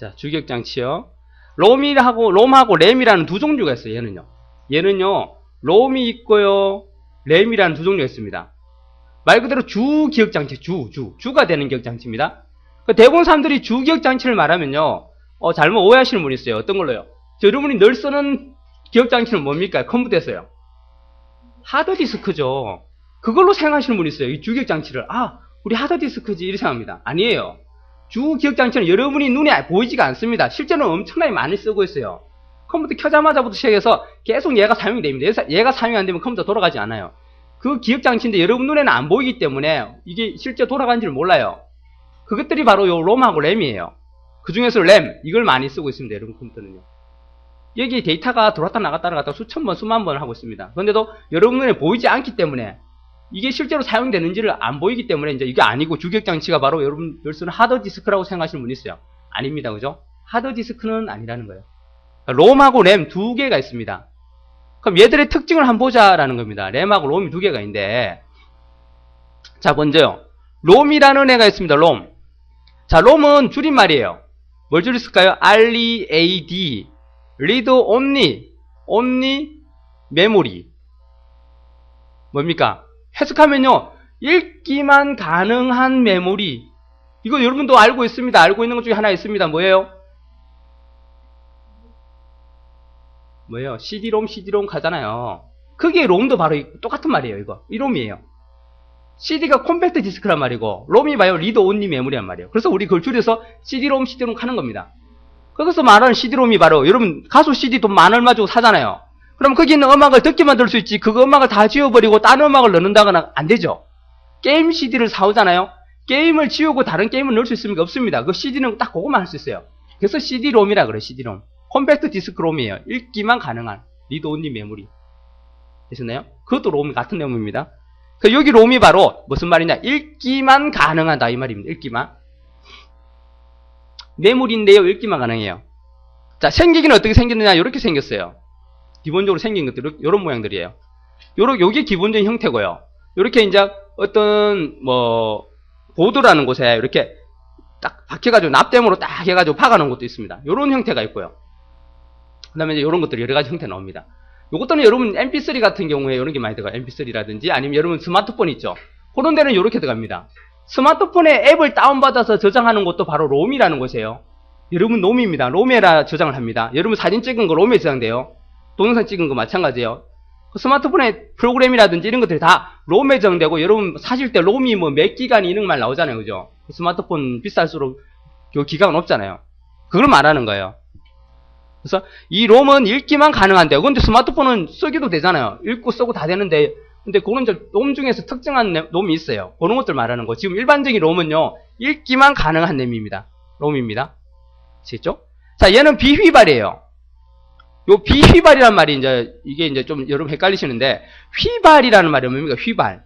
자, 주격장치요. 롬이하고, 롬하고 램이라는 두 종류가 있어요, 얘는요. 얘는요, 롬이 있고요, 램이라는 두 종류가 있습니다. 말 그대로 주 기억장치, 주, 주, 주가 되는 기억장치입니다. 그 대부분 사람들이 주 기억장치를 말하면요, 어, 잘못 오해하시는 분이 있어요. 어떤 걸로요? 저 여러분이 늘 쓰는 기억장치는 뭡니까? 컴퓨터에서요. 하드디스크죠. 그걸로 사용하시는 분이 있어요. 이 주기억장치를. 아, 우리 하드디스크지. 이렇게 생각합니다. 아니에요. 주 기억장치는 여러분이 눈에 보이지가 않습니다. 실제로는 엄청나게 많이 쓰고 있어요. 컴퓨터 켜자마자부터 시작해서 계속 얘가 사용이 됩니다. 얘가- 사용이 안 되면 컴퓨터 돌아가지 않아요. 그 기억장치인데 여러분 눈에는 안 보이기 때문에 이게 실제 돌아가는지를 몰라요. 그것들이 바로 요 롬하고 램이에요. 그 중에서 램, 이걸 많이 쓰고 있습니다. 여러분 컴퓨터는요. 여기 데이터가 들어왔다 나갔다 나갔다 수천 번, 수만 번을 하고 있습니다. 그런데도 여러분 눈에 보이지 않기 때문에 이게 실제로 사용되는지를 안 보이기 때문에 이제 이게 아니고 주격장치가 바로 여러분들 쓰는 하드 디스크라고 생각하시는 분이 있어요. 아닙니다. 그죠? 하드 디스크는 아니라는 거예요. 롬하고 램 두 개가 있습니다. 그럼 얘들의 특징을 한번 보자라는 겁니다. 램하고 롬이 두 개가 있는데 자 먼저요. 롬이라는 애가 있습니다. 롬. 자 롬은 줄임말이에요. 뭘 줄였을까요? READ Read Only Only Memory 뭡니까? 해석하면요. 읽기만 가능한 메모리 이거 여러분도 알고 있습니다. 알고 있는 것 중에 하나 있습니다. 뭐예요? 뭐예요? CD롬, CD롬 가잖아요. 그게 롬도 바로 이- 똑같은 말이에요, 이거. 이 롬이에요. CD가 콤팩트 디스크란 말이고, 롬이 봐요, 리드 온리 메모리란 말이에요. 그래서 우리 그걸 줄여서 CD롬, CD롬 하는 겁니다. 거기서 말하는 CD롬이 바로, 여러분, 가수 CD 돈 만 얼마 주고 사잖아요. 그럼 거기 있는 음악을 듣기만 들을 수 있지, 그거 음악을 다 지워버리고 딴 음악을 넣는다거나 안 되죠. 게임 CD를 사오잖아요. 게임을 지우고 다른 게임을 넣을 수 있습니까? 없습니다. 그 CD는 딱 그것만 할 수 있어요. 그래서 CD롬이라 그래요, CD롬. 컴팩트 디스크 롬이에요. 읽기만 가능한 리드 온리 메모리. 되셨나요? 그것도 롬 같은 내용입니다. 그 여기 롬이 바로 무슨 말이냐? 읽기만 가능하다 이 말입니다. 읽기만. 메모리인데요. 읽기만 가능해요. 자, 생기기는 어떻게 생겼느냐? 이렇게 생겼어요. 기본적으로 생긴 것들 이런 모양들이에요. 요런 요게 기본적인 형태고요. 이렇게 이제 어떤 뭐 보드라는 곳에 이렇게 딱 박혀가지고 납땜으로 딱 해가지고 박아놓은 것도 있습니다. 이런 형태가 있고요. 그 다음에 이제 이런 것들이 여러 가지 형태 나옵니다. 요것들은 여러분 mp3 같은 경우에 이런 게 많이 들어가요. mp3라든지 아니면 여러분 스마트폰 있죠. 그런 데는 이렇게 들어갑니다. 스마트폰에 앱을 다운받아서 저장하는 것도 바로 롬이라는 곳이에요. 여러분 롬입니다. 롬에라 저장을 합니다. 여러분 사진 찍은 거 롬에 저장돼요. 동영상 찍은 거 마찬가지예요. 그 스마트폰의 프로그램이라든지 이런 것들이 다 롬에 저장되고 여러분 사실 때 롬이 뭐 몇 기간 이런 말 나오잖아요. 그죠? 스마트폰 비쌀수록 그 기가가 높잖아요. 그걸 말하는 거예요. 그래서 이 롬은 읽기만 가능한데요. 근데 스마트폰은 쓰기도 되잖아요. 읽고 쓰고 다 되는데 근데 그런 이제 롬 중에서 특정한 램- 롬이 있어요. 그런 것들 말하는 거. 지금 일반적인 롬은요. 읽기만 가능한 램입니다. 롬입니다. 아시겠죠? 자, 얘는 비휘발이에요. 요 비휘발이란 말이 이제 이게 이제 좀 여러분 헷갈리시는데 휘발이라는 말이 뭡니까? 휘발.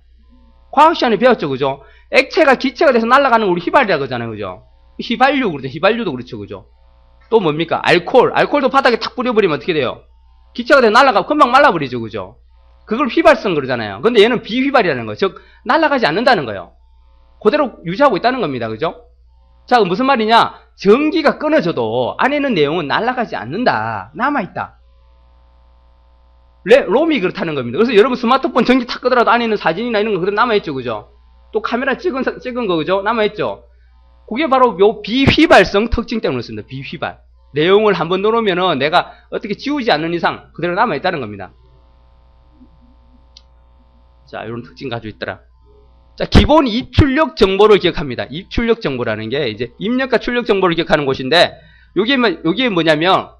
과학 시간에 배웠죠, 그죠? 액체가 기체가 돼서 날아가는 걸 우리 휘발이라고 그러잖아요, 그죠? 휘발유 그러죠, 휘발유도 그렇죠, 그죠? 또 뭡니까? 알콜. 알콜도 바닥에 탁 뿌려버리면 어떻게 돼요? 기체가 돼서 날아가고 금방 말라버리죠, 그죠? 그걸 휘발성 그러잖아요. 근데 얘는 비휘발이라는 거예요. 즉, 날아가지 않는다는 거예요. 그대로 유지하고 있다는 겁니다, 그죠? 자, 무슨 말이냐? 전기가 끊어져도 안에 있는 내용은 날아가지 않는다. 남아있다. 레, 롬이 그렇다는 겁니다. 그래서 여러분 스마트폰 전기 탁 끄더라도 안에 있는 사진이나 이런 거 그대로 남아있죠, 그죠? 또 카메라 찍은, 사- 찍은 거, 그죠? 남아있죠? 그게 바로 요 비휘발성 특징 때문에 씁니다. 비휘발. 내용을 한번 넣어놓으면은 내가 어떻게 지우지 않는 이상 그대로 남아있다는 겁니다. 자, 이런 특징 가지고 있더라. 자, 기본 입출력 정보를 기억합니다. 입출력 정보라는 게 이제 입력과 출력 정보를 기억하는 곳인데, 요게, 뭐, 요게 뭐냐면,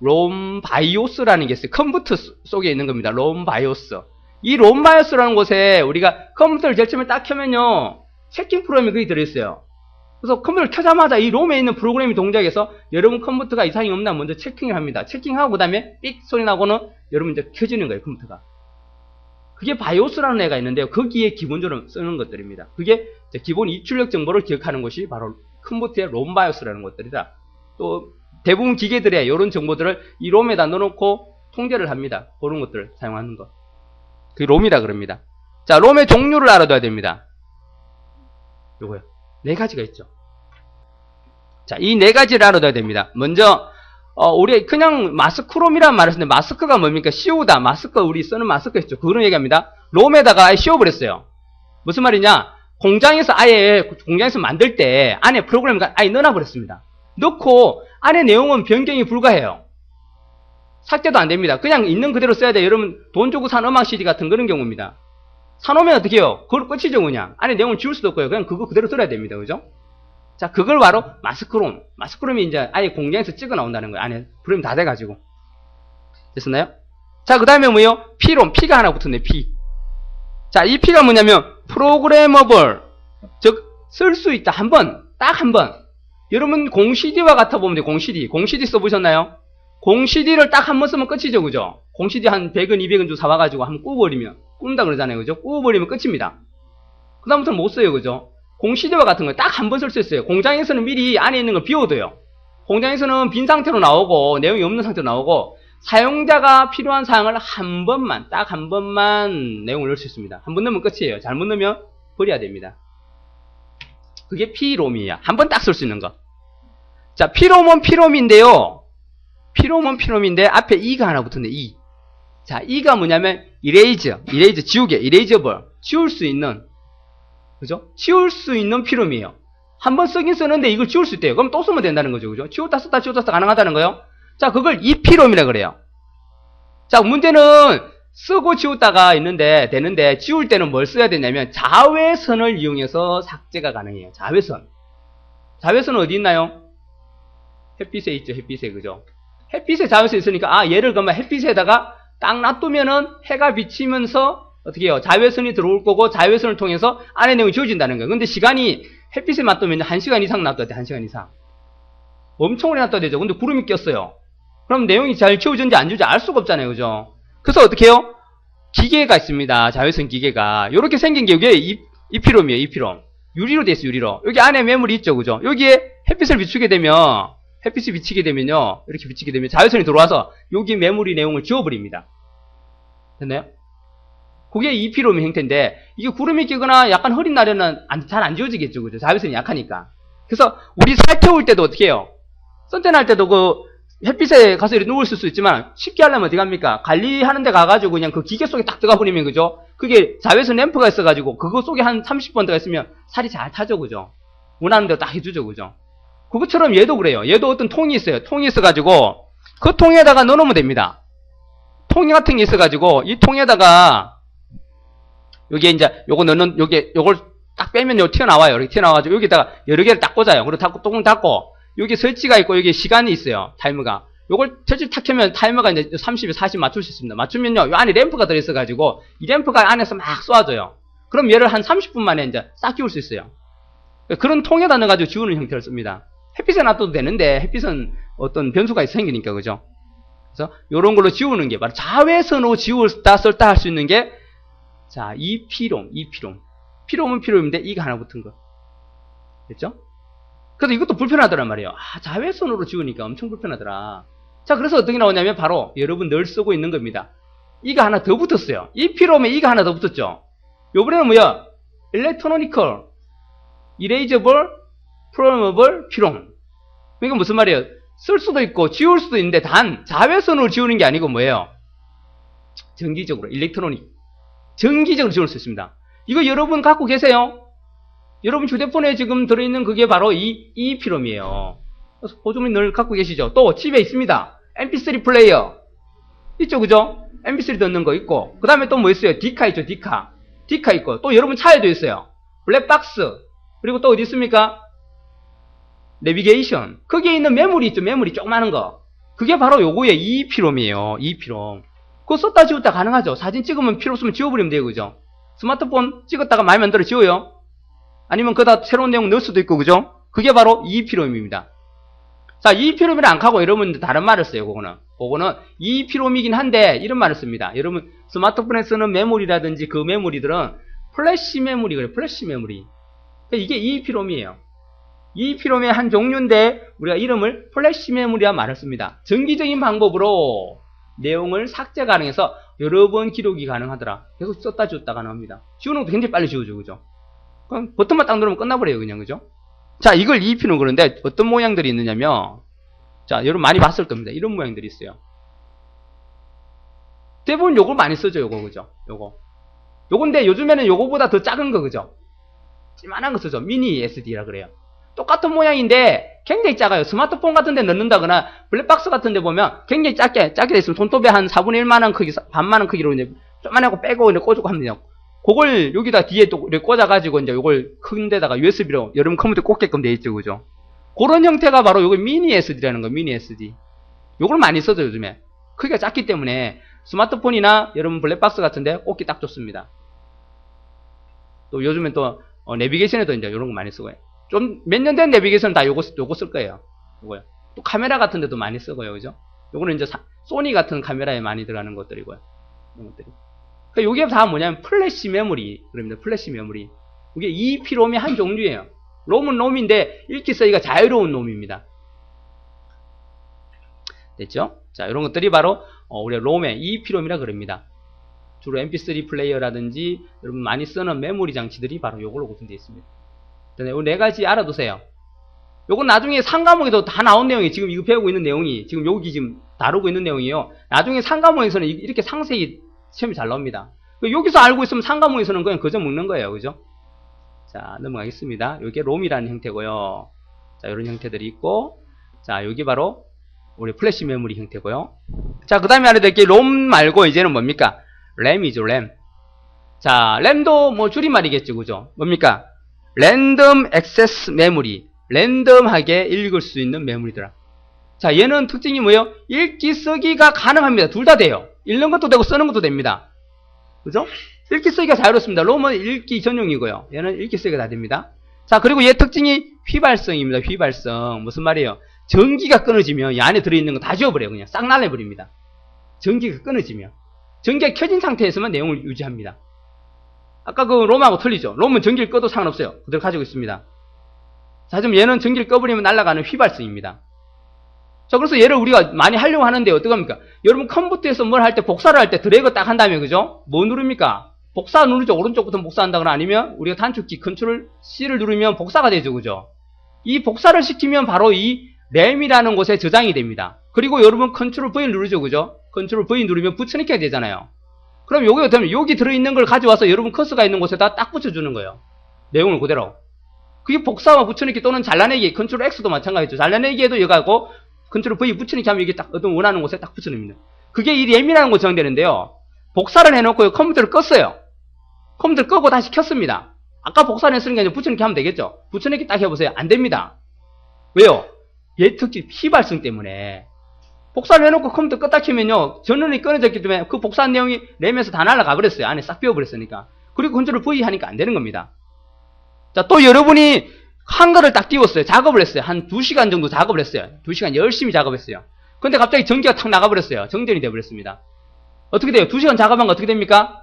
롬 바이오스라는 게 있어요. 컴퓨터 소- 속에 있는 겁니다. 롬 바이오스. 이 롬 바이오스라는 곳에 우리가 컴퓨터를 제일 처음에 딱 켜면요, 채팅 프로그램이 거기 들어 있어요. 그래서 컴퓨터를 켜자마자 이 롬에 있는 프로그램이 동작해서 여러분 컴퓨터가 이상이 없나 먼저 체킹을 합니다. 체킹하고 그 다음에 삑 소리 나고는 여러분 이제 켜지는 거예요, 컴퓨터가. 그게 바이오스라는 애가 있는데요. 거기에 기본적으로 쓰는 것들입니다. 그게 기본 입출력 정보를 기억하는 것이 바로 컴퓨터의 롬 바이오스라는 것들이다. 또 대부분 기계들의 이런 정보들을 이 롬에다 넣어놓고 통제를 합니다. 그런 것들을 사용하는 것. 그게 롬이라 그럽니다. 자, 롬의 종류를 알아둬야 됩니다. 요거요. 네 가지가 있죠. 자, 이 네 가지를 알아둬야 됩니다. 먼저, 어, 우리 그냥 마스크롬이라는 말을 쓰는데 마스크가 뭡니까? 씌우다. 마스크, 우리 쓰는 마스크 있죠. 그런 얘기합니다. 롬에다가 아예 씌워버렸어요. 무슨 말이냐? 공장에서 아예, 공장에서 만들 때 안에 프로그램을 아예 넣어놔버렸습니다. 넣고 안에 내용은 변경이 불가해요. 삭제도 안 됩니다. 그냥 있는 그대로 써야 돼요. 여러분, 돈 주고 산 음악 CD 같은 그런 경우입니다. 사놓으면 어떻게 해요? 그걸 끝이죠, 그냥. 안에 내용을 지울 수도 없고요. 그냥 그거 그대로 들어야 됩니다. 그죠? 자, 그걸 바로 마스크롬. 마스크롬이 이제 아예 공장에서 찍어 나온다는 거예요. 안에 프로그램 다 돼가지고. 됐었나요? 자, 그 다음에 뭐예요? P롬. P가 하나 붙었네, P. 자, 이 P가 뭐냐면, 프로그래머블. 즉, 쓸 수 있다. 한 번. 딱 한 번. 여러분, 공CD와 같아 보면 돼요, 공CD. 공CD 써보셨나요? 공CD를 딱 한 번 쓰면 끝이죠, 그죠? 공CD 한 100원, 200원 주고 사와가지고 한번 꾸버리면, 꾼다 그러잖아요, 그죠? 꾸버리면 끝입니다. 그 다음부터는 못 써요, 그죠? 공시대와 같은 거 딱 한 번 쓸 수 있어요. 공장에서는 미리 안에 있는 걸 비워둬요. 공장에서는 빈 상태로 나오고 내용이 없는 상태로 나오고 사용자가 필요한 사항을 한 번만 딱 한 번만 내용을 넣을 수 있습니다. 한 번 넣으면 끝이에요. 잘못 넣으면 버려야 됩니다. 그게 P롬이에요. 한번 딱 쓸 수 있는 거. 자, P롬은 P롬인데요. P롬은 P롬인데 앞에 E가 하나 붙었네. E. 자, E가 뭐냐면 erase, erase 지우개, erasable 지울 수 있는 그죠? 지울 수 있는 필름이에요. 한 번 쓰긴 쓰는데 이걸 지울 수 있대요. 그럼 또 쓰면 된다는 거죠. 그죠? 지웠다 썼다 지웠다 썼다 가능하다는 거예요. 자, 그걸 이필름이라 그래요. 자, 문제는 쓰고 지웠다가 있는데 되는데 지울 때는 뭘 써야 되냐면 자외선을 이용해서 삭제가 가능해요. 자외선. 자외선은 어디 있나요? 햇빛에 있죠. 햇빛에 그죠? 햇빛에 자외선이 있으니까 아 얘를 그러면 햇빛에다가 딱 놔두면은 해가 비치면서 어떻게 해요? 자외선이 들어올 거고 자외선을 통해서 안에 내용이 지워진다는 거예요. 근데 시간이 햇빛에 맞으면 1시간 이상 놔둬야 돼. 1시간 이상. 엄청 오래 놔둬야 되죠. 근데 구름이 꼈어요. 그럼 내용이 잘 지워졌는지 안 지워진지 알 수가 없잖아요. 그죠? 그래서 어떻게 해요? 기계가 있습니다. 자외선 기계가. 이렇게 생긴 게 이게 이, 이피롬이에요. 이피롬. 유리로 돼 있어요. 유리로. 여기 안에 매물이 있죠. 그죠? 여기에 햇빛을 비추게 되면 햇빛이 비치게 되면요. 이렇게 비치게 되면 자외선이 들어와서 여기 매물이 내용을 지워버립니다. 됐나요? 그게 이피롬의 형태인데 이게 구름이 끼거나 약간 흐린 날에는 잘 안 지워지겠죠. 그죠? 자외선이 약하니까. 그래서 우리 살펴올 때도 어떻게 해요? 선탠할 때도 그 햇빛에 가서 이렇게 누울 수 있지만 쉽게 하려면 어떻게 합니까? 관리하는 데 가가지고 그냥 그 기계 속에 딱 들어가 버리면 그죠? 그게 자외선 램프가 있어가지고 그거 속에 한 30번 들어가 있으면 살이 잘 타죠. 그죠? 원하는 대로 딱 해주죠. 그죠? 그것처럼 얘도 그래요. 얘도 어떤 통이 있어요. 통이 있어가지고 그 통에다가 넣어놓으면 됩니다. 통 같은 게 있어가지고 이 통에다가 여기에 이제 요거 넣는 요게 요걸 딱 빼면 요 튀어나와요. 이렇게 튀어나와가지고 여기다가 여러 개를 딱 꽂아요. 그리고 닫고 뚜껑 닫고 여기 설치가 있고 여기 시간이 있어요. 타이머가. 요걸 설치 탁 켜면 타이머가 이제 30에 40 맞출 수 있습니다. 맞추면요. 요 안에 램프가 들어있어가지고 이 램프가 안에서 막 쏘아줘요. 그럼 얘를 한 30분 만에 이제 싹 지울 수 있어요. 그런 통에다 넣어가지고 지우는 형태를 씁니다. 햇빛에 놔둬도 되는데 햇빛은 어떤 변수가 생기니까 그죠? 그래서 이런 걸로 지우는 게 바로 자외선으로 지웠다 썼다 할 수 있는 게 자, 이 피롬, 이 피롬. 피롬은 피롬인데 이가 하나 붙은 거. 됐죠? 그래서 이것도 불편하더란 말이에요. 아, 자외선으로 지우니까 엄청 불편하더라. 자, 그래서 어떻게 나오냐면 바로 여러분 늘 쓰고 있는 겁니다. 이가 하나 더 붙었어요. 이 피롬에 이가 하나 더 붙었죠. 요번에는 뭐야? electronical, erasable, programmable, 피롬. 이건 무슨 말이에요? 쓸 수도 있고 지울 수도 있는데 단 자외선으로 지우는 게 아니고 뭐예요? 전기적으로, 일 전기적으로 지울 수 있습니다. 이거 여러분 갖고 계세요? 여러분 휴대폰에 지금 들어있는 그게 바로 이, 이 피롬이에요. 보조물 늘 갖고 계시죠? 또 집에 있습니다. mp3 플레이어. 있죠, 그죠? mp3 넣는 거 있고. 그 다음에 또 뭐 있어요? 디카 있죠, 디카. 디카 있고. 또 여러분 차에도 있어요. 블랙박스. 그리고 또 어디 있습니까? 내비게이션. 거기에 있는 메모리 있죠, 메모리 조그마한 거. 그게 바로 요거의 이 피롬. 그거 썼다 지웠다 가능하죠. 사진 찍으면 필요 없으면 지워버리면 돼요. 그죠? 스마트폰 찍었다가 마음에 안 들어 지워요. 아니면 그다 새로운 내용 넣을 수도 있고 그죠? 그게 바로 EEP롬입니다. 자, EEP롬이랑 안 하고 여러분 다른 말을 써요. 그거는. 그거는 EEP롬이긴 한데 이런 말을 씁니다. 여러분 스마트폰에 쓰는 메모리라든지 그 메모리들은 플래시 메모리 그래. 플래시 메모리. 그러니까 이게 EEP롬이에요. EEP롬의 한 종류인데 우리가 이름을 플래시 메모리라 말을 씁니다. 정기적인 방법으로 내용을 삭제 가능해서 여러 번 기록이 가능하더라. 계속 썼다 지웠다 가능합니다. 지우는 것도 굉장히 빨리 지우죠. 그죠? 그럼 버튼만 딱 누르면 끝나버려요. 그냥. 그죠? 자, 이걸 EEP는 그런데 어떤 모양들이 있느냐면, 자, 여러분 많이 봤을 겁니다. 이런 모양들이 있어요. 대부분 요걸 많이 쓰죠, 요거, 그죠? 요거. 요건데 요즘에는 요거보다 더 작은 거, 그죠? 이만한 거 쓰죠. 미니 SD라 그래요. 똑같은 모양인데 굉장히 작아요. 스마트폰 같은 데 넣는다거나 블랙박스 같은 데 보면 굉장히 작게, 작게 돼 있으면 손톱의 한 4분의 1만한 크기, 반만한 크기로 이제 조만하고 빼고 이제 꽂고 하면 돼요. 그걸 여기다 뒤에 또 꽂아가지고 이제 요걸 큰 데다가 USB로 여러분 컴퓨터 꽂게끔 돼 있죠, 그죠? 그런 형태가 바로 요거 미니 SD라는 거, 미니 SD. 요걸 많이 써죠, 요즘에. 크기가 작기 때문에 스마트폰이나 여러분 블랙박스 같은데 꽂기 딱 좋습니다. 또 요즘엔 또 어, 내비게이션에도 이제 이런 거 많이 쓰고 요. 좀 몇 년 된 내비게이션은 다 요거 요거 쓸 거예요. 요거요. 또 카메라 같은 데도 많이 쓰고요, 그죠? 요거는 이제 사- 소니 같은 카메라에 많이 들어가는 것들이고요. 이런 것들이. 그러니까 요게 다 뭐냐면 플래시 메모리 그럽니다. 플래시 메모리. 이게 EP 롬이 한 종류예요. 롬은 롬인데 읽기 쓰기가 자유로운 롬입니다. 됐죠? 자, 이런 것들이 바로 어, 우리 롬의 EP 롬이라 그럽니다. 주로 MP3 플레이어라든지 여러분 많이 쓰는 메모리 장치들이 바로 요걸로 구성되어 있습니다. 요네 가지 알아두세요. 요건 나중에 상과목에도 다 나온 내용이 지금 이거 배우고 있는 내용이 지금 여기 지금 다루고 있는 내용이에요. 나중에 상과목에서는 이- 이렇게 상세히 시험이 잘 나옵니다. 그 여기서 알고 있으면 상과목에서는 그냥 그저 먹는 거예요. 그죠? 자, 넘어가겠습니다. 이게 롬이라는 형태고요. 자, 이런 형태들이 있고 자, 여기 바로 우리 플래시 메모리 형태고요. 자, 그 다음에 알아야 될게롬 말고 이제는 뭡니까? 램이죠, 램. 자, 램도 뭐 줄임말이겠죠, 그죠? 뭡니까? 랜덤 액세스 메모리. 랜덤하게 읽을 수 있는 메모리더라. 자, 얘는 특징이 뭐예요? 읽기, 쓰기가 가능합니다. 둘 다 돼요. 읽는 것도 되고 쓰는 것도 됩니다. 그죠? 읽기, 쓰기가 자유롭습니다. 롬은 읽기 전용이고요. 얘는 읽기, 쓰기가 다 됩니다. 자, 그리고 얘 특징이 휘발성입니다. 휘발성. 무슨 말이에요? 전기가 끊어지면 이 안에 들어있는 거 다 지워버려요. 그냥 싹 날려버립니다. 전기가 끊어지면. 전기가 켜진 상태에서만 내용을 유지합니다. 아까 그 롬하고 틀리죠? 롬은 전기를 꺼도 상관없어요. 그대로 가지고 있습니다. 자, 지금 얘는 전기를 꺼버리면 날아가는 휘발성입니다. 자, 그래서 얘를 우리가 많이 하려고 하는데 어떡합니까? 여러분 컴퓨터에서 뭘 할 때 복사를 할 때 드래그 딱 한 다음에 그죠? 뭐 누릅니까? 복사 누르죠. 오른쪽부터 복사한다거나 아니면 우리가 단축키 컨트롤 C를 누르면 복사가 되죠. 그죠? 이 복사를 시키면 바로 이 램이라는 곳에 저장이 됩니다. 그리고 여러분 컨트롤 V 누르죠. 그죠? 컨트롤 V 누르면 붙여넣기가 되잖아요. 그럼 여기 어떻게 하면 여기 들어있는 걸 가져와서 여러분 커스가 있는 곳에다 딱 붙여주는 거예요. 내용을 그대로. 그게 복사와 붙여넣기 또는 잘라내기, 컨트롤 X도 마찬가지죠. 잘라내기에도 여가고 컨트롤 V 붙여넣기 하면 이게 딱 어떤 원하는 곳에 딱 붙여넣습니다. 그게 이 램이라는 곳에 저장되는데요. 복사를 해놓고 컴퓨터를 껐어요. 컴퓨터를 끄고 다시 켰습니다. 아까 복사를 했으니까 이제 붙여넣기 하면 되겠죠. 붙여넣기 딱 해보세요. 안 됩니다. 왜요? 얘 특히 휘발성 때문에 복사를 해놓고 컴퓨터 껐다 키면요 전원이 끊어졌기 때문에 그 복사한 내용이 램에서 다 날아가 버렸어요. 안에 싹 비워버렸으니까. 그리고 컨트롤 V 하니까 안 되는 겁니다. 자 또 여러분이 한글을 딱 띄웠어요. 작업을 했어요. 한 2시간 정도 작업을 했어요. 2시간 열심히 작업했어요. 근데 갑자기 전기가 탁 나가버렸어요. 정전이 돼버렸습니다. 어떻게 돼요? 2시간 작업한 거 어떻게 됩니까?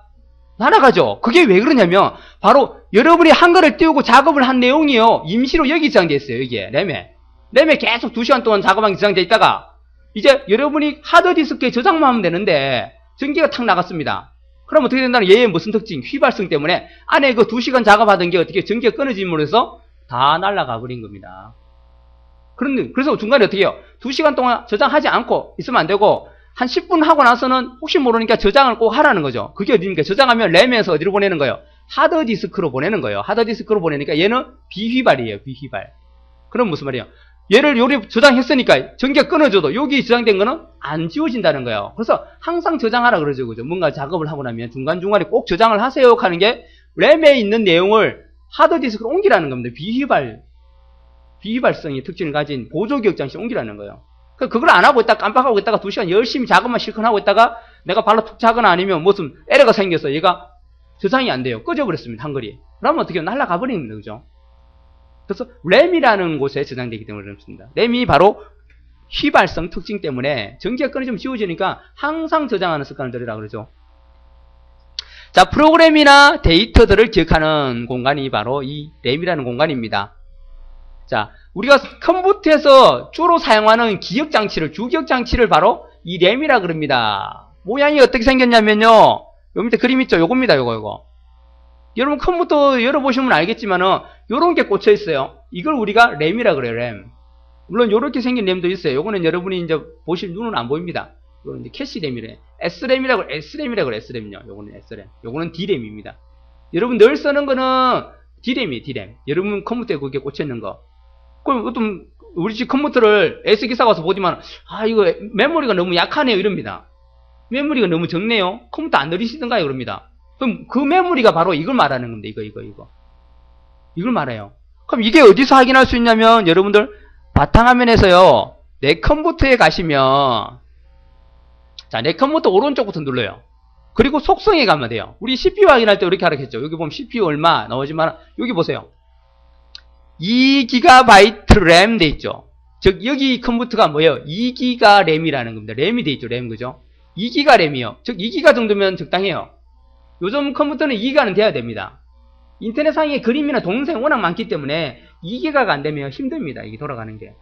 날아가죠. 그게 왜 그러냐면 바로 여러분이 한글을 띄우고 작업을 한 내용이요. 임시로 여기 저장되어 있어요 여기에. 램에. 램에 계속 2시간 동안 작업한 게 저장되어 있다가 이제 여러분이 하드디스크에 저장만 하면 되는데 전기가 탁 나갔습니다. 그럼 어떻게 된다는 얘의 무슨 특징? 휘발성 때문에 안에 그 2시간 작업하던 게 어떻게 전기가 끊어짐으로 해서 다 날아가 버린 겁니다. 그런, 그래서 중간에 어떻게 해요? 2시간 동안 저장하지 않고 있으면 안 되고 한 10분 하고 나서는 혹시 모르니까 저장을 꼭 하라는 거죠. 그게 어디입니까? 저장하면 램에서 어디로 보내는 거예요? 하드디스크로 보내는 거예요. 하드디스크로 보내니까 얘는 비휘발이에요. 비휘발. 그럼 무슨 말이에요? 얘를 요리 저장했으니까 전기가 끊어져도 여기 저장된 거는 안 지워진다는 거예요. 그래서 항상 저장하라 그러죠. 그죠? 뭔가 작업을 하고 나면 중간중간에 꼭 저장을 하세요 하는 게 램에 있는 내용을 하드디스크로 옮기라는 겁니다. 비휘발, 비휘발성의 특징을 가진 보조기억 장치에 옮기라는 거예요. 그- 그걸 안 하고 있다가 깜빡하고 있다가 두 시간 열심히 작업만 실컷 하고 있다가 내가 발로 툭 차거나 아니면 무슨 에러가 생겨서 얘가 저장이 안 돼요. 꺼져버렸습니다. 한글이. 그러면 어떻게? 날아가 버리는 거죠. 그래서 램이라는 곳에 저장되기 때문에 그렇습니다. 램이 바로 휘발성 특징 때문에 전기가 끊어지면 지워지니까 항상 저장하는 습관을 들이라 그러죠. 자, 프로그램이나 데이터들을 기억하는 공간이 바로 이 램이라는 공간입니다. 자, 우리가 컴퓨터에서 주로 사용하는 기억 장치를, 주기억 장치를 바로 이 램이라 그럽니다. 모양이 어떻게 생겼냐면요. 요 밑에 그림 있죠? 요겁니다, 요거, 요거. 여러분 컴퓨터 열어보시면 알겠지만은 요런 게 꽂혀 있어요. 이걸 우리가 램이라 그래요, 램. 물론 요렇게 생긴 램도 있어요. 요거는 여러분이 이제 보실 눈은 안 보입니다. 요거는 이제 캐시 램이래. S램이라고, S램이라고 그래, S램요. 요거는 S램. 요거는 D램입니다. 여러분 늘 쓰는 거는 D램이에요, D램. 여러분 컴퓨터에 그게 꽂혀 있는 거. 그럼 어떤, 우리 집 컴퓨터를 S 기사 가서 보지만, 아, 이거 메모리가 너무 약하네요, 이럽니다. 메모리가 너무 적네요. 컴퓨터 안 늘리시던가요, 그럽니다. 그럼 그 메모리가 바로 이걸 말하는 건데, 이거, 이거, 이거. 이걸 말해요. 그럼 이게 어디서 확인할 수 있냐면, 여러분들, 바탕화면에서요, 내 컴퓨터에 가시면, 자, 내 컴퓨터 오른쪽부터 눌러요. 그리고 속성에 가면 돼요. 우리 CPU 확인할 때 이렇게 하라겠죠. 여기 보면 CPU 얼마 나오지만, 여기 보세요. 2GB 램 돼 있죠. 즉, 여기 컴퓨터가 뭐예요? 2GB 램이라는 겁니다. 램이 돼 있죠. 램, 그죠? 2GB 램이요. 즉, 2GB 정도면 적당해요. 요즘 컴퓨터는 2기가는 돼야 됩니다. 인터넷상에 그림이나 동영상이 워낙 많기 때문에 2기가가 안 되면 힘듭니다. 이게 돌아가는 게.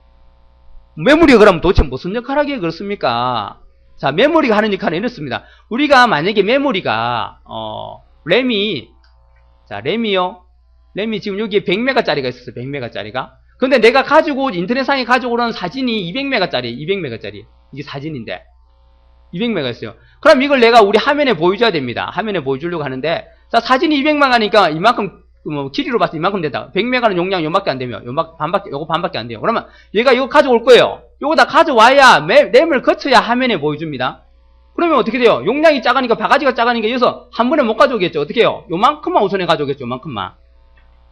메모리가 그러면 도대체 무슨 역할을 하기에 그렇습니까? 자, 메모리가 하는 역할은 이렇습니다. 우리가 만약에 메모리가, 어, 램이, 자, 램이요. 램이 지금 여기에 100메가짜리가 있었어요. 100메가짜리가. 근데 내가 가지고, 인터넷상에 가지고 오는 사진이 200메가짜리, 200메가짜리. 이게 사진인데. 200메가 있어요. 그럼 이걸 내가 우리 화면에 보여줘야 됩니다. 화면에 보여주려고 하는데, 자, 사진이 200메가니까 이만큼, 뭐, 길이로 봤을 때 이만큼 된다. 100메가는 용량 요밖에 안 되면, 요만, 반밖에, 요거 반밖에 안 돼요. 그러면 얘가 이거 가져올 거예요. 요거 다 가져와야 램- 램을 거쳐야 화면에 보여줍니다. 그러면 어떻게 돼요? 용량이 작으니까 바가지가 작으니까 여기서 한 번에 못 가져오겠죠. 어떻게 해요? 요만큼만 우선에 가져오겠죠. 요만큼만.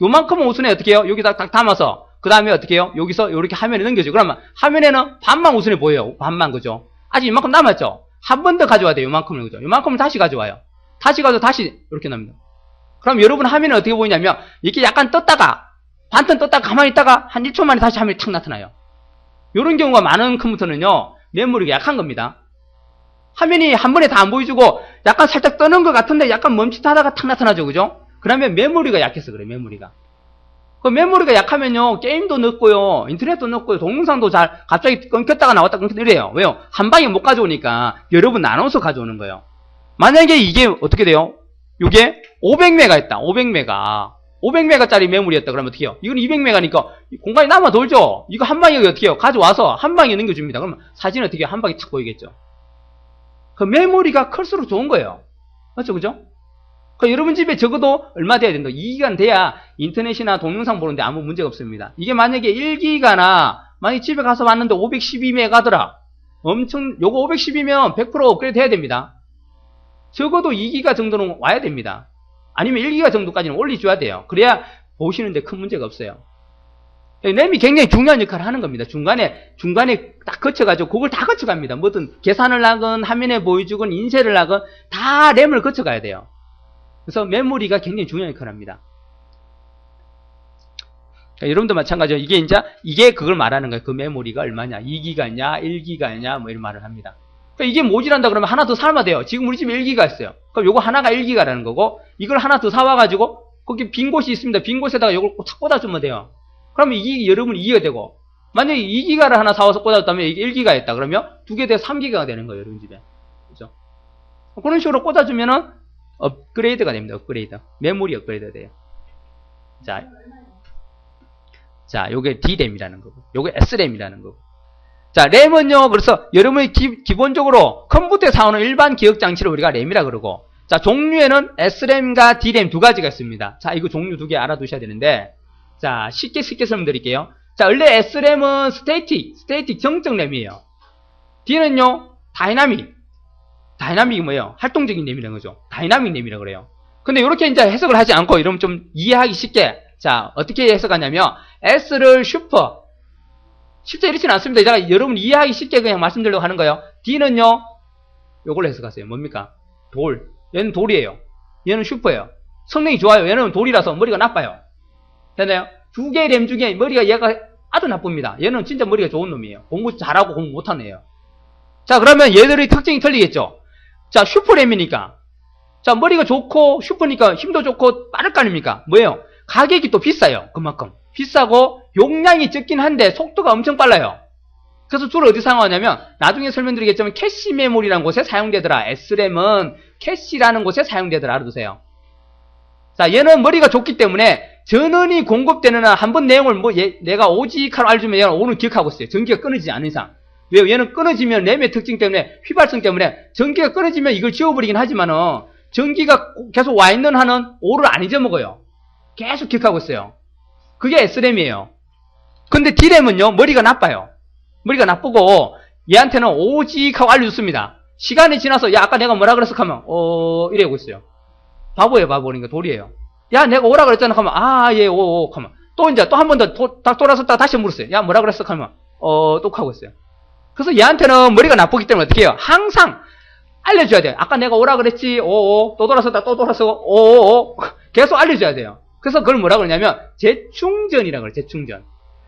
요만큼만 우선에 어떻게 해요? 여기다 딱 담아서, 그 다음에 어떻게 해요? 여기서 이렇게 화면에 넘겨줘. 그러면 화면에는 반만 우선에 보여요. 반만, 그죠? 아직 이만큼 남았죠? 한 번 더 가져와야 돼요. 요만큼을, 그죠? 요만큼을 다시 가져와요. 다시 가서 다시 이렇게 납니다. 그럼 여러분 화면에 어떻게 보이냐면, 이렇게 약간 떴다가, 반턴 떴다가 가만히 있다가 한 1초 만에 다시 화면이 탁 나타나요. 이런 경우가 많은 컴퓨터는요, 메모리가 약한 겁니다. 화면이 한 번에 다 안 보여주고, 약간 살짝 떠는 것 같은데 약간 멈칫하다가 탁 나타나죠, 그죠? 그러면 메모리가 약해서 그래요, 메모리가. 그 메모리가 약하면요, 게임도 늦고요, 인터넷도 늦고요, 동영상도 잘, 갑자기 끊겼다가 나왔다 끊겼다 이래요. 왜요? 한 방에 못 가져오니까 여러분 나눠서 가져오는 거예요. 만약에 이게 어떻게 돼요? 이게 500메가 있다, 500메가. 500메가짜리 메모리였다 그러면 어떻게 해요? 이건 200메가니까 공간이 남아 돌죠? 이거 한 방에 어떻게 해요? 가져와서 한 방에 넘겨줍니다. 그러면 사진 어떻게 해요? 한 방에 탁 보이겠죠? 그 메모리가 클수록 좋은 거예요. 맞죠? 그죠? 그 여러분 집에 적어도 얼마 돼야 된다? 2기가 돼야 인터넷이나 동영상 보는데 아무 문제가 없습니다. 이게 만약에 1기가나 만약에 집에 가서 봤는데 512메가더라. 엄청 요거 510이면 100% 업그레이드 해야 됩니다. 적어도 2기가 정도는 와야 됩니다. 아니면 1기가 정도까지는 올려줘야 돼요. 그래야 보시는데 큰 문제가 없어요. 램이 굉장히 중요한 역할을 하는 겁니다. 중간에, 중간에 딱 거쳐가지고 그걸 다 거쳐갑니다. 뭐든 계산을 하건 화면에 보여주건 인쇄를 하건 다 램을 거쳐가야 돼요. 그래서 메모리가 굉장히 중요한 역할을 합니다. 그러니까 여러분도 마찬가지로 이게 이제 이게 그걸 말하는 거예요. 그 메모리가 얼마냐? 2기가냐, 1기가냐 뭐 이런 말을 합니다. 그러니까 이게 모질한다 그러면 하나 더 사면 돼요. 지금 우리 집에 1기가 있어요. 그럼 요거 하나가 1기가라는 거고 이걸 하나 더 사와가지고 거기 빈 곳이 있습니다. 빈 곳에다가 요걸 탁 꽂아주면 돼요. 그러면 이게 여러분 2기가 되고 만약에 2기가를 하나 사와서 꽂아줬다면 이게 1기가 했다. 그러면 두 개돼 3기가가 되는 거예요. 여러분 집에. 그죠? 그런 식으로 꽂아주면은 업그레이드가 됩니다. 업그레이드. 메모리 업그레이드가 돼요. 자, 자, 요게 D램이라는 거고, 요게 S램이라는 거고. 자, 램은요, 그래서 여러분이 기, 본적으로 컴퓨터에 사오는 일반 기억 장치를 우리가 램이라 그러고, 자, 종류에는 S램과 D램 두 가지가 있습니다. 자, 이거 종류 두 개 알아두셔야 되는데, 자, 쉽게 쉽게 설명드릴게요. 자, 원래 S램은 스테이틱, 스테이틱 정적 램이에요. D는요, 다이나믹. 다이나믹이 뭐예요? 활동적인 램이라는 거죠. 다이나믹 램이라고 그래요. 근데 이렇게 이제 해석을 하지 않고 이러면 좀 이해하기 쉽게 자 어떻게 해석하냐면 S를 슈퍼 실제 이렇지는 않습니다. 제가 여러분 이해하기 쉽게 그냥 말씀드리려고 하는 거예요. D는요 요걸로 해석하세요. 뭡니까? 돌. 얘는 돌이에요. 얘는 슈퍼예요. 성능이 좋아요. 얘는 돌이라서 머리가 나빠요. 됐나요? 두 개의 램 중에 머리가 얘가 아주 나쁩니다. 얘는 진짜 머리가 좋은 놈이에요. 공부 잘하고 공부 못하는 애예요. 자 그러면 얘들의 특징이 틀리겠죠. 자, 슈퍼램이니까. 자, 머리가 좋고, 슈퍼니까 힘도 좋고, 빠를 거 아닙니까? 뭐예요? 가격이 또 비싸요. 그만큼. 비싸고, 용량이 적긴 한데, 속도가 엄청 빨라요. 그래서 주로 어디 사용하냐면, 나중에 설명드리겠지만, 캐시 메모리라는 곳에 사용되더라. S램은 캐시라는 곳에 사용되더라. 알아두세요. 자, 얘는 머리가 좋기 때문에, 전원이 공급되는 한한번 내용을 뭐 얘- 내가 오직하로 알려주면 얘는 오늘 기억하고 있어요. 전기가 끊어지지 않는 이상. 왜요? 얘는 끊어지면 램의 특징 때문에 휘발성 때문에 전기가 끊어지면 이걸 지워버리긴 하지만은 전기가 계속 와 있는 한은 오를 안 잊어먹어요. 계속 기억하고 있어요. 그게 S램이에요. 근데 D램은요, 머리가 나빠요. 머리가 나쁘고, 얘한테는 오직 하고 알려줬습니다. 시간이 지나서, 야, 아까 내가 뭐라 그랬어? 하면, 어, 이러고 있어요. 바보예요, 바보. 그러니까 돌이에요. 야, 내가 오라 그랬잖아. 하면, 아, 예, 오, 오, 하면. 또 이제 또 한 번 더 돌아섰다가 다시 물었어요. 야, 뭐라 그랬어? 하면, 어, 또 하고 있어요. 그래서 얘한테는 머리가 나쁘기 때문에 어떻게 해요? 항상 알려줘야 돼요. 아까 내가 오라 그랬지. 오오. 또 돌아섰다 또 돌아서 오오. 계속 알려줘야 돼요. 그래서 그걸 뭐라 그러냐면 재충전이라고 그래요. 재충전.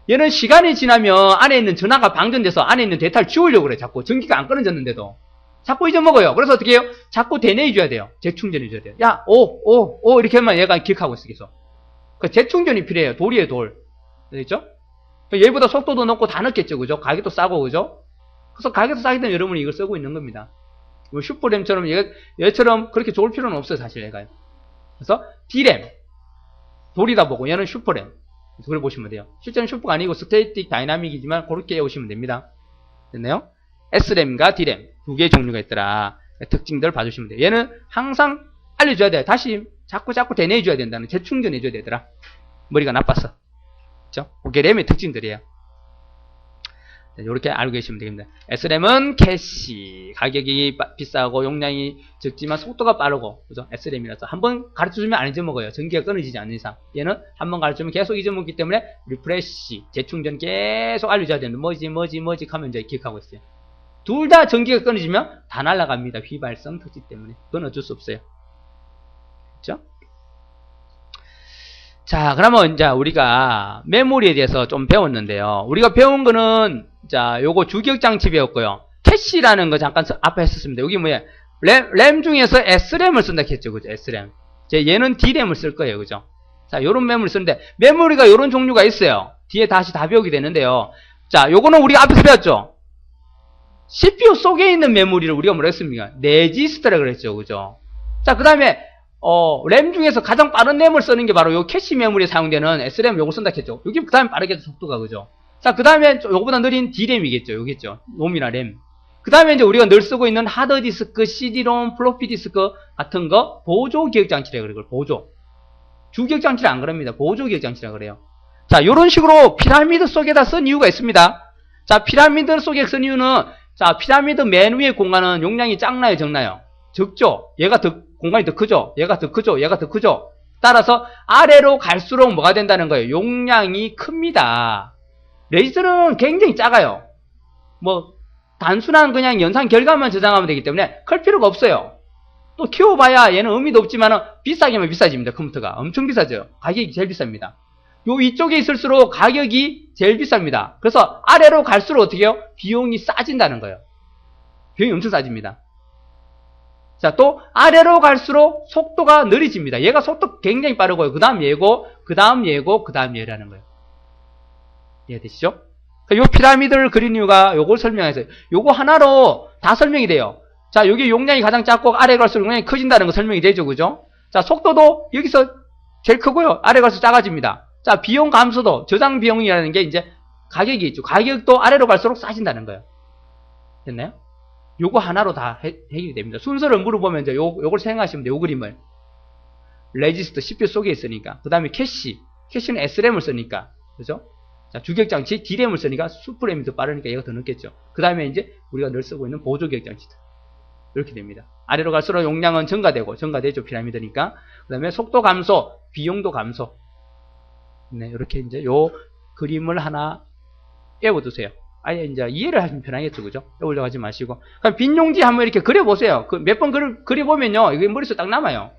얘는 시간이 지나면 안에 있는 전화가 방전돼서 안에 있는 데이터를 지우려고 그래요. 자꾸 전기가 안 끊어졌는데도. 자꾸 잊어먹어요. 그래서 어떻게 해요? 자꾸 대내해줘야 돼요. 재충전해줘야 돼요. 야, 오, 오, 오 이렇게 하면 얘가 기억하고 있어 계속. 그 재충전이 필요해요. 돌이에요, 돌. 알겠죠? 얘보다 속도도 높고 다 넣겠죠, 그죠? 가격도 싸고, 그죠? 그래서 가격도 싸기 때문에 여러분이 이걸 쓰고 있는 겁니다. 뭐 슈퍼램처럼 얘, 얘처럼 그렇게 좋을 필요는 없어요, 사실 얘가. 그래서 D램 돌이다 보고 얘는 슈퍼램 그걸 보시면 돼요. 실제는 슈퍼가 아니고 스테이틱 다이나믹이지만 그렇게 외우시면 됩니다. 됐나요? S램과 D램 두 개의 종류가 있더라. 특징들 봐주시면 돼요. 얘는 항상 알려줘야 돼요. 다시 자꾸 자꾸 대내줘야 된다는 재충전해줘야 되더라. 머리가 나빴어. 그죠? 그게 램의 특징들이에요. 이렇게 알고 계시면 됩니다. S램은 캐시 가격이 빠- 비싸고 용량이 적지만 속도가 빠르고 그죠? S램이라서 한번 가르쳐주면 안 잊어먹어요. 전기가 끊어지지 않는 이상 얘는 한번 가르쳐주면 계속 잊어먹기 때문에 리프레시 재충전 계속 알려줘야 되는데 뭐지 뭐지 뭐지 하면 이제 기억하고 있어요. 둘 다 전기가 끊어지면 다 날아갑니다. 휘발성 특징 때문에 그건 어쩔 수 없어요. 그죠? 자, 그러면 이제 우리가 메모리에 대해서 좀 배웠는데요. 우리가 배운 거는 자, 요거 장치 배웠고요. 캐시라는 거 잠깐 서- 앞에 했었습니다. 여기 뭐야? 램, 램 중에서 S램을 쓴다 했죠. 그죠? S램. 제 얘는 D램을 쓸 거예요. 그죠? 자, 요런 메모리 쓰는데 메모리가 요런 종류가 있어요. 뒤에 다시 다 배우게 되는데요. 자, 요거는 우리가 앞에서 배웠죠. CPU 속에 있는 메모리를 우리가 뭐라 했습니까? 레지스터라 그랬죠. 그죠? 자, 그 다음에 어, 램 중에서 가장 빠른 램을 쓰는 게 바로 요 캐시 메모리에 사용되는 S램 요거 쓴다 했죠. 여기 그 다음에 빠르겠죠. 속도가 그죠? 자, 그 다음에 요거보다 느린 D램이겠죠. 요겠죠. 롬이나 램. 그 다음에 이제 우리가 늘 쓰고 있는 하드디스크, CD롬, 플로피 디스크 같은 거 보조 기억장치라 그래요. 그걸 보조. 주기억장치를 안 그럽니다. 보조 기억장치라 그래요. 자, 요런 식으로 피라미드 속에다 쓴 이유가 있습니다. 자, 피라미드 속에 쓴 이유는 자, 피라미드 맨 위에 공간은 용량이 작나요, 적나요? 적죠. 얘가 더 공간이 더 크죠. 얘가 더 크죠. 얘가 더 크죠. 따라서 아래로 갈수록 뭐가 된다는 거예요. 용량이 큽니다. 레지스터는 굉장히 작아요. 뭐 단순한 그냥 연산 결과만 저장하면 되기 때문에 클 필요가 없어요. 또 키워봐야 얘는 의미도 없지만 비싸게면 비싸집니다. 컴퓨터가 엄청 비싸죠. 가격이 제일 비쌉니다. 요 위쪽에 있을수록 가격이 제일 비쌉니다. 그래서 아래로 갈수록 어떻게 해요? 비용이 싸진다는 거예요. 비용이 엄청 싸집니다. 자, 또 아래로 갈수록 속도가 느려집니다. 얘가 속도 굉장히 빠르고요. 그 다음 얘고, 그 다음 얘고, 그 다음 얘라는 거예요. 이해되시죠? 요 피라미드를 그린 이유가 요걸 설명해서 요거 하나로 다 설명이 돼요. 자, 여기 용량이 가장 작고 아래 갈수록 용량이 커진다는 거 설명이 되죠. 그죠? 자, 속도도 여기서 제일 크고요. 아래 갈수록 작아집니다. 자, 비용 감소도 저장 비용이라는 게 이제 가격이 있죠. 가격도 아래로 갈수록 싸진다는 거예요. 됐나요? 요거 하나로 다 해, 결이 됩니다. 순서를 물어보면 이제 요, 요걸 생각하시면 돼요. 요 그림을. 레지스터 CPU 속에 있으니까. 그 다음에 캐시. 캐시는 S램을 쓰니까. 그죠? 자, 주기억장치 D램을 쓰니까 수프램이 더 빠르니까 얘가 더 늦겠죠. 그 다음에 이제 우리가 늘 쓰고 있는 보조기억장치들. 이렇게 됩니다. 아래로 갈수록 용량은 증가되고, 증가되죠. 피라미드니까. 그 다음에 속도 감소, 비용도 감소. 네, 이렇게 이제 요 그림을 하나 외워두세요. 아예 이제 이해를 하시면 편하겠죠. 그죠? 외우려고 하지 마시고. 그럼 빈 용지 한번 이렇게 그려보세요. 그 몇 번 그려보면요. 이게 머릿속에 딱 남아요.